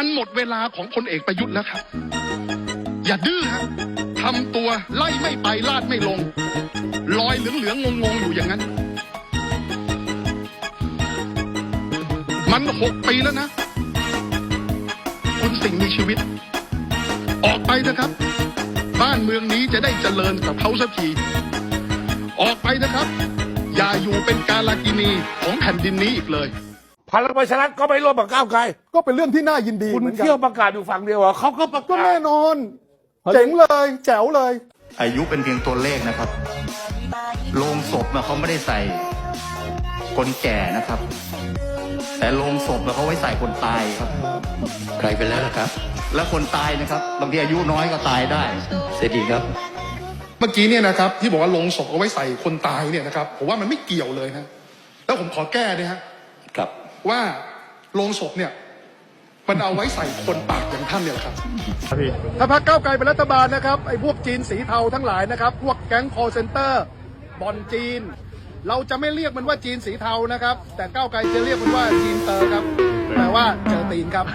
มันหมดเวลาของพลเอกประยุทธ์แล้วครับ อย่าดื้อฮะทำตัวไล่ไม่ไปลาดไม่ลง ลอยเหลืองๆงงๆอยู่อย่างนั้น มันหกปีแล้วนะ คุณสิ่งมีชีวิต ออกไปนะครับ บ้านเมืองนี้จะได้เจริญกับเขาสักที ออกไปนะครับ อย่าอยู่เป็นกาลากินีของแผ่นดินนี้อีกเลย พลังประชารัฐก็ไม่ร่วมกับก้าวไกลก็เป็นเรื่องที่น่ายินดีคุณเหมือนกันเที่ยวประกาศอยู่ฝั่งเดียวเหรอเขาก็ประก็กาศแน่นอน เจ๋งเลยแจ๋วเลย อายุเป็นเพียงตัวเลขนะครับ โลงศพนะเขาไม่ได้ใส่คนแก่นะครับ แต่โลงศพนะเขาไว้ใส่คนตายครับ ใครไปแล้วนะครับ แล้วคนตายนะครับบางทีอายุน้อยก็ตายได้ เสร็จดีครับ เมื่อกี้เนี่ยนะครับที่บอกว่าลงศพเอาไว้ใส่คนตายเนี่ยนะครับผมว่ามันไม่เกี่ยวเลยนะแล้วผมขอแก้ด้วยฮะครับ ว่าลงศพเนี่ยมันเอาไว้ใส่คนปากอย่างท่านเนี่ยแหละครับ ถ้าพรรคก้าวไกลเป็นรัฐบาลนะครับไอ้พวกจีนสีเทาทั้งหลายนะครับ พวกแก๊งคอเซนเตอร์บอลจีน เราจะไม่เรียกมันว่าจีนสีเทานะครับ แต่ก้าวไกลจะเรียกมันว่าจีนเตอร์ครับแปลว่าเจอตีนครับ